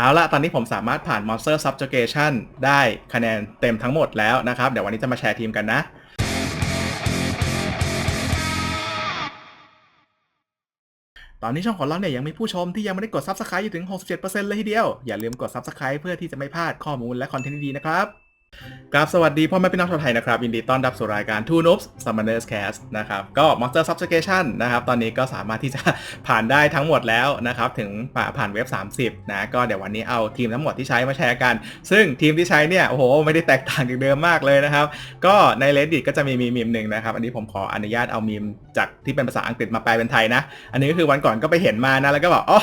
เอาละตอนนี้ผมสามารถผ่าน Monster Subjugation ได้คะแนนเต็มทั้งหมดแล้วนะครับ เดี๋ยววันนี้จะมาแชร์ทีมกันนะ ตอนนี้ช่องของเราเนี่ยยังมีผู้ชมที่ยังไม่ได้กด Subscribe อยู่ถึง 67%เลยทีเดียว อย่าลืมกด Subscribe เพื่อที่จะไม่พลาดข้อมูลและคอนเทนต์ดีๆนะครับ กราบสวัสดีพ่อแม่พี่น้องชาวไทยนะครับยินดีต้อนรับสู่รายการ Two Noobs Summoners Cast นะครับก็ Monster Subjugation นะครับตอนนี้ก็สามารถที่จะผ่านได้ทั้งหมดแล้วนะครับถึงผ่านเว็บ 30 นะก็เดี๋ยววันนี้เอาทีมทั้งหมดที่ใช้มาแชร์กัน ซึ่งทีมที่ใช้เนี่ยโอ้โหไม่ได้แตกต่างจากเดิมมากเลยนะครับ ก็ใน Reddit ก็จะมีมีมหนึ่งนะครับ อันนี้ผมขออนุญาตเอามีมจากที่เป็นภาษาอังกฤษมาแปลเป็นไทยนะ อันนี้ก็คือวันก่อนก็ไปเห็นมานะแล้วก็บอกอ๋อ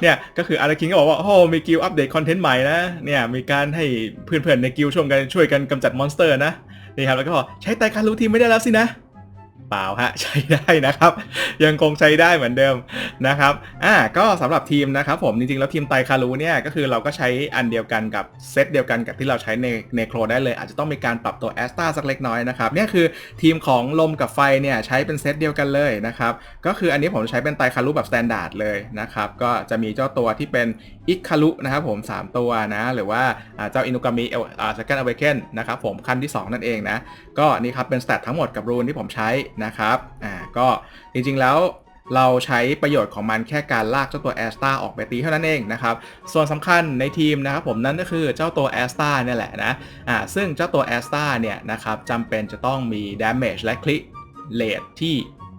เนี่ยก็คืออาร์คิงก็บอกว่าโอ้มีกิลอัปเดตคอนเทนต์ใหม่นะเนี่ยมีการให้เพื่อนๆในกิลช่วยกันช่วยกันกำจัดมอนสเตอร์นะนี่ครับแล้วก็บอกใช้ไตคารูทีมไม่ได้แล้วสินะเปล่าฮะใช้ได้นะครับ ยังคงใช้ได้เหมือนเดิมนะครับอ่าก็สำหรับทีมนะครับผมจริงๆแล้วทีมไตคารูเนี่ยก็คือเราก็ใช้อันเดียวกันกับเซตเดียวกันกับที่เราใช้ในในโครได้เลย อาจจะต้องมีการปรับตัวแอสตาสักเล็กน้อยนะครับเนี่ยคือทีมของลมกับไฟเนี่ยใช้เป็นเซตเดียวกันเลยนะครับก็คืออันนี้ผมใช้เป็นไตคารูแบบสแตนดาร์ดเลยนะครับก็จะมีเจ้าตัวที่เป็น อิคารุนะครับผม 3 ตัวนะ หรือว่าเจ้าอินุกามิเอลอ่าสแกนอเวเคนนะครับผมขั้นที่ 2 นั่นเองนะ ก็นี่ครับเป็นสแตททั้งหมดกับรูนที่ผมใช้นะครับอ่าก็จริงๆแล้วเราใช้ประโยชน์ของมันแค่การลากเจ้าตัวแอสตาออกไปตีเท่านั้นเองนะครับ ส่วนสำคัญในทีมนะครับผมนั่นก็คือเจ้าตัวแอสตาเนี่ยแหละนะอ่าซึ่งเจ้าตัวแอสตาเนี่ยนะครับจำเป็นจะต้องมี damage และ crit rate ที่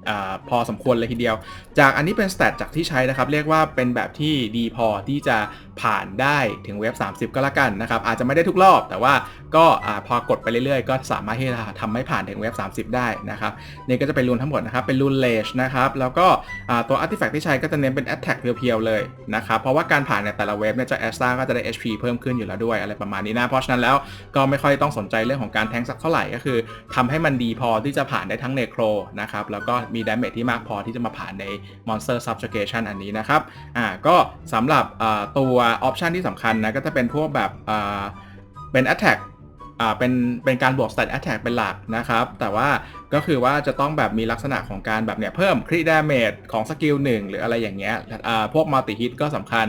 อพอสมควรเลยทีเดียว จากอันนี้เป็นสเตตจากที่ใช้นะครับ เรียกว่าเป็นแบบที่ดีพอที่จะผ่านได้ถึงเว็บ30 ก็แล้วกันนะครับ อาจจะไม่ได้ทุกรอบ แต่ว่าก็พอกดไปเรื่อยๆ ก็สามารถที่จะทำให้ผ่านถึงเว็บ30 ได้นะครับนี่ก็จะเป็นรูนทั้งหมดนะครับ เป็นรูนเลชนะครับ แล้วก็ตัวอาร์ติแฟกต์ที่ใช้ก็จะเน้นเป็น Attack เพียวๆเลยนะครับ เพราะว่าการผ่านในแต่ละเว็บเนี่ยจะแอสตาก็จะได้ HP เพิ่มขึ้นอยู่แล้วด้วยอะไรประมาณนี้นะ เพราะฉะนั้นแล้วก็ไม่ค่อยต้องสนใจเรื่องของการแทงสักเท่าไหร่ก็คือทำให้มันดีพอที่จะผ่านได้ทั้งเนโครนะครับแล้วก็มีีดาเมจที่มากพอที่จะมาผ่านใน Monster Subjugation อันนี้นะครับอ่าก็สำหรับตัวออปชันที่สำคัญนะก็จะเป็นพวกแบบเป็น Attack อ่าเป็นเป็นการบวก stat attack เป็นหลักนะครับ แต่ว่าก็คือว่าจะต้องแบบมีลักษณะของการแบบเนี่ยเพิ่ม crit damage ของสกิลหนึ่งหรืออะไรอย่างเงี้ยอ่าพวก multi hit ก็สำคัญ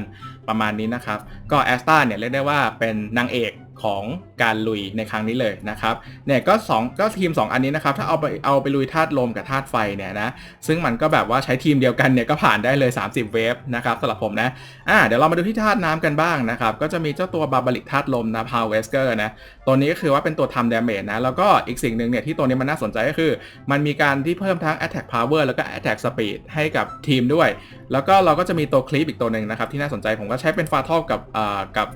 ประมาณนี้นะครับ ก็แอสตาเนี่ยเรียกได้ว่าเป็นนางเอก ของการลุยในครั้งนี้เลยนะครับเนี่ยก็สองก็ทีม 2 อันนี้นะครับถ้าเอาไปเอาไปลุยธาตุลมกับธาตุไฟเนี่ยนะซึ่งมันก็แบบว่าใช้ทีมเดียวกันเนี่ยก็ผ่านได้เลย 30 เวฟนะครับสำหรับผมนะอ่าเดี๋ยวเรามาดูที่ธาตุน้ำกันบ้างนะครับก็จะมีเจ้าตัวบาบาลิกธาตุลมนะพาวเวสเกอร์นะตัวนี้ก็คือว่าเป็นตัวทำดาเมจนะแล้วก็อีกสิ่งหนึ่งเนี่ยที่ตัวนี้มันน่าสนใจก็คือ มันมีการที่เพิ่มทั้ง attack power แล้วก็ attack speed ให้กับทีมด้วย แล้วก็เราก็จะมีตัวคลิปอีกตัวหนึ่งนะครับที่น่าสนใจผมก็ใช้เป็นฟาทอลกับอ่ากับ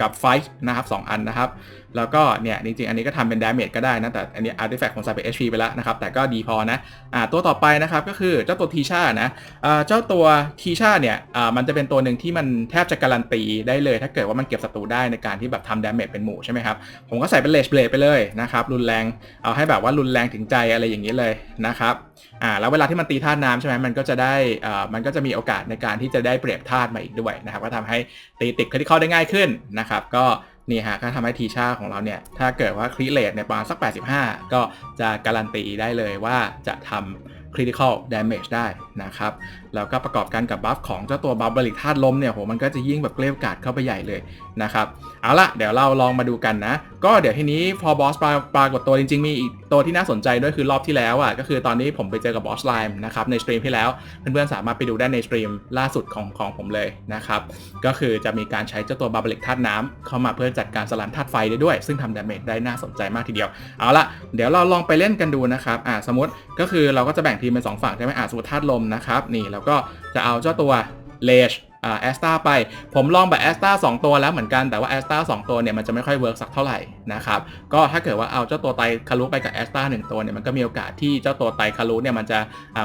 กับไฟนะครับสองอันนะครับ แล้วก็เนี่ยจริงๆ อันนี้ก็ทำเป็นดาเมจก็ได้นะ แต่อันนี้อาร์ติแฟกต์ของใส่เป็น HP ไปแล้วนะครับ แต่ก็ดีพอนะอ่าตัวต่อไปนะครับก็คือเจ้าตัวทีชานะอ่าเจ้าตัวทีชาเนี่ยอ่ามันจะเป็นตัวหนึ่งที่มันแทบจะการันตีได้เลย ถ้าเกิดว่ามันเก็บศัตรูได้ในการที่แบบทำดาเมจเป็นหมู่ใช่ไหมครับ ผมก็ใส่เป็นเลชเบลดไปเลยนะครับรุนแรงเอาให้แบบว่ารุนแรงถึงใจอะไรอย่างนี้เลยนะครับอ่าแล้วเวลาที่มันตีธาตุน้ำใช่ไหมมันก็จะได้อ่ามันก็จะมีโอกาสในการที่จะได้เปรียบธาตุมาอีกด้วยนะครับก็ทำให้ตีติดคริติคอลได้ง่ายขึ้นนะครับก็ นี่ฮะก็ทำให้ทีชาของเราเนี่ย ถ้าเกิดว่าคริเลตในประมาณสัก 85 ก็จะการันตีได้เลยว่าจะทำ critical damage ได้นะครับแล้วก็ประกอบกันกับบัฟของเจ้าตัวบัฟบลิกธาตุลมเนี่ยโหมันก็จะยิ่งแบบเกลียวกาดเข้าไปใหญ่เลยนะครับเอาละเดี๋ยวเราลองมาดูกันนะ ก็เดี๋ยวทีนี้พอบอสปรปากฏตัวจริงๆ มีอีกตัวที่น่าสนใจด้วยคือรอบที่แล้วอะก็คือตอนนี้ผมไปเจอกับบอสไลม์นะครับในสตรีมที่แล้วเพื่อนๆสามารถไปดูได้ในสตรีมล่าสุดของของผมเลยนะครับก็คือจะมีการใช้เจ้าตัวบาเบลิกธาตุน้ำเข้ามาเพื่อจัดการสลันธาตุไฟได้ด้วย ซึ่งทำดาเมจได้น่าสนใจมากทีเดียวเอาละเดี๋ยวเราลองไปเล่นกันดูนะครับอ่าสมมติก็คือเราก็จะแบ่งทีมเป็นสองฝั่งใช่ไหมอ่าสมมติธาตุลมนะครับนี่แล้วก็จะเอาเจ้าตัวเลชแอสตาไป ผมลองแบบแอสตาสองตัวแล้วเหมือนกันแต่ว่าแอสตาสองตัวเนี่ยมันจะไม่ค่อยเวิร์กสักเท่าไหร่นะครับก็ถ้าเกิดว่าเอาเจ้าตัวไตคารุไปกับแอสตาหนึ่งตัวเนี่ยมันก็มีโอกาสที่เจ้าตัวไตคารุเนี่ยมันจะ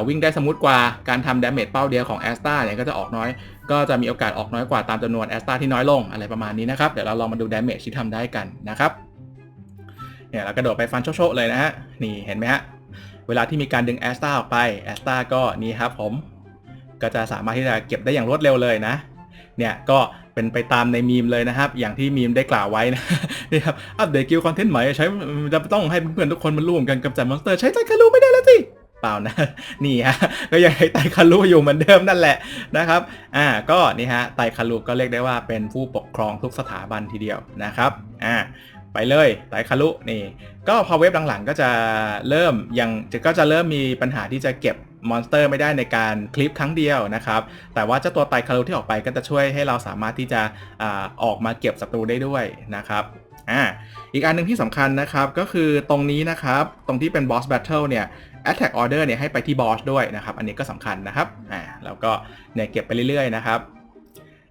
วิ่งได้สมูทกว่าการทำดาเมจเป้าเดียวของแอสตาเนี่ยก็จะออกน้อย ก็จะมีโอกาสออกน้อยกว่าตามจำนวนแอสตาที่น้อยลงอะไรประมาณนี้นะครับเดี๋ยวเราลองมาดูดาเมจที่ทำได้กันนะครับเนี่ยเรากระโดดไปฟันโชว์ๆเลยนะฮะนี่เห็นไหมฮะเวลาที่มีการดึงแอสตาออกไปแอสตาก็นี่ครับผม ก็จะสามารถที่จะเก็บได้อย่างรวดเร็วเลยนะเนี่ยก็เป็นไปตามในมีมเลยนะครับ อย่างที่มีมได้กล่าวไว้นะนี่ครับอัปเดตกิลคอนเทนต์ใหม่ใช้จะต้องให้เพื่อนๆทุกคนมาร่วมกันกำจัดมอนสเตอร์ใช้ใจคารูไม่ได้แล้วสิเปล่านะนี่ฮะก็ยังให้ไตคารุอยู่เหมือนเดิมนั่นแหละนะครับอ่าก็นี่ฮะไตคารุก็เรียกได้ว่าเป็นผู้ปกครองทุกสถาบันทีเดียวนะครับอ่าไปเลยไตคารุนี่ ก็พอเว็บหลังๆก็จะเริ่มยังก็จะเริ่มมีปัญหาที่จะเก็บ มอนสเตอร์ไม่ได้ในการคลิปครั้งเดียวนะครับ แต่ว่าเจ้าตัวไตคารุที่ออกไปก็จะช่วยให้เราสามารถที่จะอออกมาเก็บศัตรูได้ด้วยนะครับอ่าอีกอันหนึ่งที่สำคัญนะครับก็คือตรงนี้นะครับ ตรงที่เป็น boss battle เนี่ย attack order เนี่ยให้ไปที่ boss ด้วยนะครับ อันนี้ก็สำคัญนะครับอ่าแล้วก็เนี่ยเก็บไปเรื่อยๆนะครับ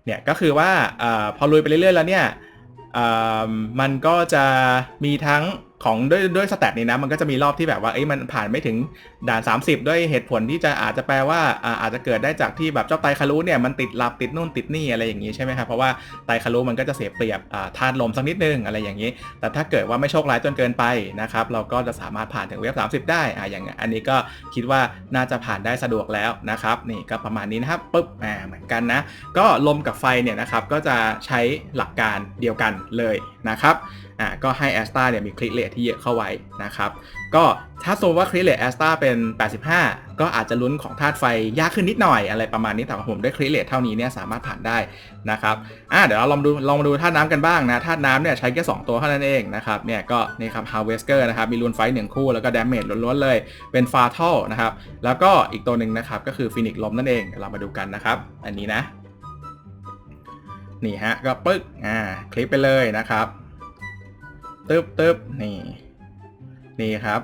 เนี่ยก็คือว่าอพอลุยไปเรื่อยๆแล้วเนี่ยมันก็จะมีทั้ง ของด้วยด้วยสแตทนี้นะมันก็จะมีรอบที่แบบว่าเอ้ยมันผ่านไม่ถึงด่าน 30 ด้วยเหตุผลที่จะอาจจะแปลว่าอาจจะเกิดได้จากที่แบบเจ้าไตคารุเนี่ยมันติดหลับติดนู่นติดนี่อะไรอย่างนี้ใช่ไหมครับเพราะว่าไตคารุมันก็จะเสียเปรียบอ่าธาตุลมสักนิดนึงอะไรอย่างนี้ แต่ถ้าเกิดว่าไม่โชคร้ายจนเกินไปนะครับเราก็จะสามารถผ่านถึงเวฟ30 ได้อ่าอย่างอันนี้ก็คิดว่าน่าจะผ่านได้สะดวกแล้วนะครับนี่ก็ประมาณนี้นะครับปุ๊บอ่าเหมือนกันนะ ก็ลมกับไฟเนี่ยนะครับก็จะใช้หลักการเดียวกันเลย นะครับอ่าก็ให้แอสตาเนี่ยมีคลิกเลทที่เยอะเข้าไว้นะครับก็ถ้าสมมติว่าคลิกเลทแอสตาเป็น 85 ก็อาจจะลุ้นของธาตุไฟยากขึ้นนิดหน่อยอะไรประมาณนี้แต่ว่าผมได้คลิกเลทเท่านี้เนี่ยสามารถผ่านได้นะครับอ่าเดี๋ยวเราลองดูลองมาดูธาตุน้ำกันบ้างนะธาตุน้ำเนี่ยใช้แค่2ตัวเท่านั้นเองนะครับเนี่ยก็นี่ครับ Harvester นะครับมีลูนไฟหนึ่งคู่แล้วก็ดาเมจล้วนๆเลยเป็นฟาทัลนะครับแล้วก็อีกตัวหนึ่งนะครับก็คือฟินิกลมนั่นเองเดี๋ยวเรามาดูกันนะครับอันนี้นะ นี่ฮะก็ปึ๊กอ่าคลิกไปเลยนะครับตึ๊บตึ๊บนี่นี่ครับ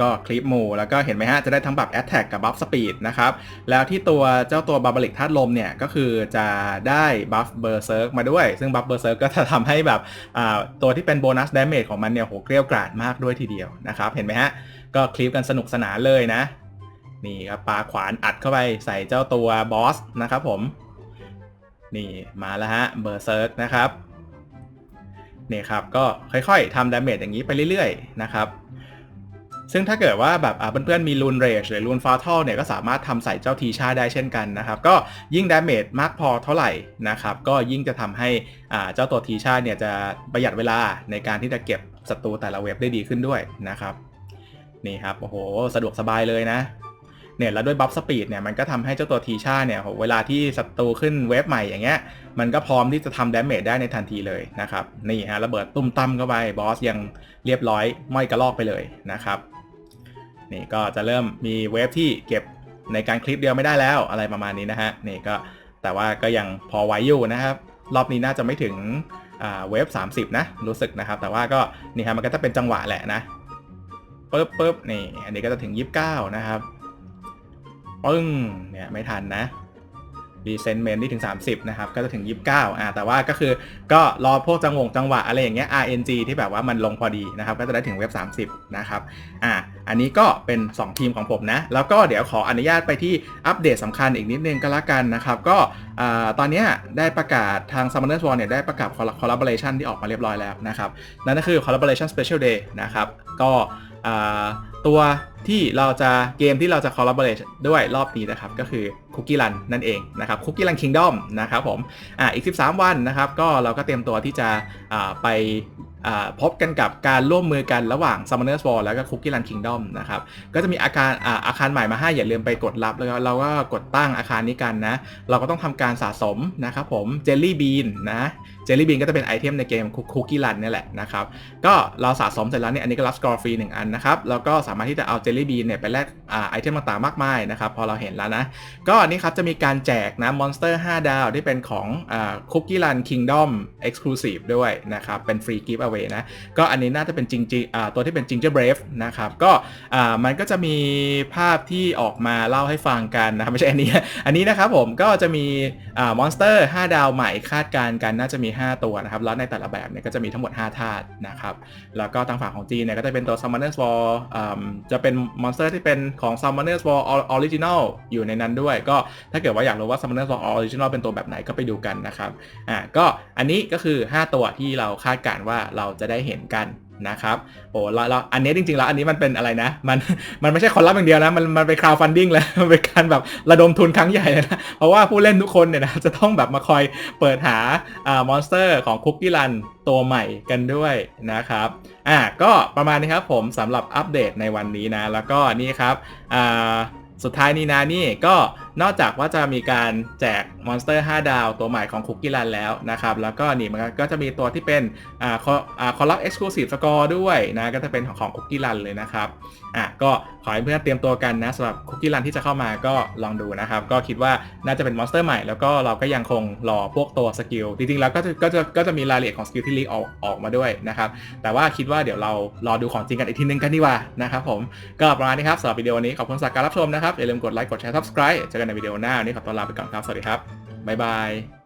ก็คลิปหมู่แล้วก็เห็นไหมฮะ จะได้ทั้งบัฟ Attack กับบัฟ Speed นะครับ แล้วที่ตัวเจ้าตัวบาบาลิกธาตุลมเนี่ย ก็คือจะได้บัฟเบอร์เซิร์กมาด้วย ซึ่งบัฟเบอร์เซิร์กก็จะทำให้แบบอ่าตัวที่เป็นโบนัสดาเมจของมันเนี่ยโหเกลียวกราดมากด้วยทีเดียวนะครับ เห็นไหมฮะ ก็คลิปกันสนุกสนานเลยนะ นี่ครับปาขวานอัดเข้าไปใส่เจ้าตัวบอสนะครับผม นี่มาแล้วฮะเบอร์เซิร์กนะครับนี่ครับก็ค่อยๆทำดาเมจอย่างนี้ไปเรื่อยๆนะครับซึ่งถ้าเกิดว่าแบบเพื่อนๆมีลูนเรจหรือลูนฟาทัลเนี่ยก็สามารถทำใส่เจ้าทีชาได้เช่นกันนะครับ ก็ยิ่งดาเมจมากพอเท่าไหร่นะครับ ก็ยิ่งจะทำให้เจ้าตัวทีชาเนี่ยจะประหยัดเวลาในการที่จะเก็บศัตรูแต่ละเวฟได้ดีขึ้นด้วยนะครับ นี่ครับ โอ้โห สะดวกสบายเลยนะ เนี่ยแล้วด้วยบัฟสปีดเนี่ยมันก็ทำให้เจ้าตัวทีชาเนี่ยเวลาที่ศัตรูขึ้นเวฟใหม่อย่างเงี้ยมันก็พร้อมที่จะทำดาเมจได้ในทันทีเลยนะครับนี่ฮะระเบิดตุ้มตั้มเข้าไปบอสยังเรียบร้อยม้อยกระลอกไปเลยนะครับนี่ก็จะเริ่มมีเวฟที่เก็บในการคลิปเดียวไม่ได้แล้วอะไรประมาณนี้นะฮะนี่ก็แต่ว่าก็ยังพอไหวอยู่นะครับรอบนี้น่าจะไม่ถึงอ่าเวฟ30 นะ รู้สึกนะครับ แต่ว่าก็นี่ฮะมันก็จะเป็นจังหวะแหละนะปึ๊บปึ๊บนี่อันนี้ก็จะถึง 29 นะครับ ปึ้งเนี่ยไม่ทันนะดีเซนเมนที่ถึง 30 นะครับ ก็จะถึง 29อ่าแต่ว่าก็คือก็รอพวกจังหวงจังหวะอะไรอย่างเงี้ย RNG ที่แบบว่ามันลงพอดีนะครับ ก็จะได้ถึงเว็บ 30 นะครับอ่าอันนี้ก็เป็น 2 ทีมของผมนะ แล้วก็เดี๋ยวขออนุญาตไปที่อัปเดตสำคัญอีกนิดนึงก็แล้วกันนะครับ ก็อ่าตอนนี้ได้ประกาศทาง Summoners War เนี่ยได้ประกาศ collaboration ที่ออกมาเรียบร้อยแล้วนะครับ นั่นก็คือ collaboration special day นะครับ ก็ ตัวที่เราจะเกมที่เราจะ collaborate ด้วยรอบนี้นะครับ ก็คือ Cookie Run นั่นเองนะครับ Cookie Run Kingdom นะครับผมอ่าอีก 13 วันนะครับ ก็เราก็เตรียมตัวที่จะอ่าไปอ่าพบกันกับการร่วมมือกันระหว่าง Summoners War แล้วก็ Cookie Run Kingdom นะครับ ก็จะมีอาคารอ่าอาคารใหม่มาให้อย่าลืมไปกดรับ แล้วก็เราก็กดตั้งอาคารนี้กันนะ เราก็ต้องทำการสะสมนะครับผม Jelly Bean นะ Jelly Bean ก็จะเป็นไอเทมในเกม Cookie Run นี่แหละนะครับ ก็เราสะสมเสร็จแล้วเนี่ยอันนี้ก็รับสกอร์ฟรี1อันนะครับ แล้วก็สามารถที่จะเอา Jelly Bean เนี่ยไปแลกอ่าไอเทมต่างๆมากมายนะครับ พอเราเห็นแล้วนะ ก็อันนี้ครับจะมีการแจกนะ Monster 5ดาวที่เป็นของอ่า Cookie Run Kingdom Exclusive ด้วยนะครับ เป็น Free Giveaway นะ ก็อันนี้น่าจะเป็นจริงจอ่าตัวที่เป็น Ginger Brave นะครับ ก็อ่ามันก็จะมีภาพที่ออกมาเล่าให้ฟังกันนะครับไม่ใช่อันนี้อันนี้นะครับผมก็จะมีอ่ามอนสเตอร์5ดาวใหม่คาดการณ์กันน่าจะมี5 ตัวนะครับ แล้วในแต่ละแบบเนี่ยก็จะมีทั้งหมด 5 ธาตุนะครับ แล้วก็ทางฝั่งของจีนเนี่ยก็จะเป็นตัว Summoners War จะเป็นมอนสเตอร์ที่เป็นของ Summoners War Original อยู่ในนั้นด้วย ก็ถ้าเกิดว่าอยากรู้ว่า Summoners War Original เป็นตัวแบบไหนก็ไปดูกันนะครับ อ่า ก็อันนี้ก็คือ 5 ตัวที่เราคาดการณ์ว่าเราจะได้เห็นกันนะครับโอ้แล้วแล้วอันนี้จริงๆแล้วอันนี้มันเป็นอะไรนะ มันมันไม่ใช่คนรับอย่างเดียวนะ มันมันเป็น crowdfunding แล้ว มันเป็นการแบบระดมทุนครั้งใหญ่เลยนะ เพราะว่าผู้เล่นทุกคนเนี่ยนะจะต้องแบบมาคอยเปิดหาอ่ามอนสเตอร์ของคุกกี้รันตัวใหม่กันด้วยนะครับอะก็ประมาณนี้ครับผมสำหรับอัปเดตในวันนี้นะ แล้วก็นี่ครับอ่าสุดท้ายนี้นะนี่ก็ นอกจากว่าจะมีการแจกมอนสเตอร์ 5 ดาวตัวใหม่ของคุกกี้รันแล้วนะครับ แล้วก็นี่มันก็จะมีตัวที่เป็นอ่าคออ่าคอลักเอ็กซ์คลูซีฟสกอร์ด้วยนะก็จะเป็นของของคุกกี้รันเลยนะครับอะก็ขอให้เพื่อนเตรียมตัวกันนะสำหรับคุกกี้รันที่จะเข้ามาก็ลองดูนะครับ ก็คิดว่าน่าจะเป็นมอนสเตอร์ใหม่แล้วก็เราก็ยังคงรอพวกตัวสกิลจริงๆแล้วก็จะก็จะก็จะมีรายละเอียดของสกิลที่ลีกออกออกมาด้วยนะครับ แต่ว่าคิดว่าเดี๋ยวเรารอดูของจริงกันอีกทีนึงกันดีกว่านะครับผมก็ประมาณนี้ครับสำหรับวิดีโอนี้ขอบคุณสำหรับการรับชมนะครับอย่าลืมกดไลค์กดแชร์ subscribe จอกันในวิดีโอหน้าวันนี้ขอตัวลาไปก่อนครับ สวัสดีครับ บ๊ายบาย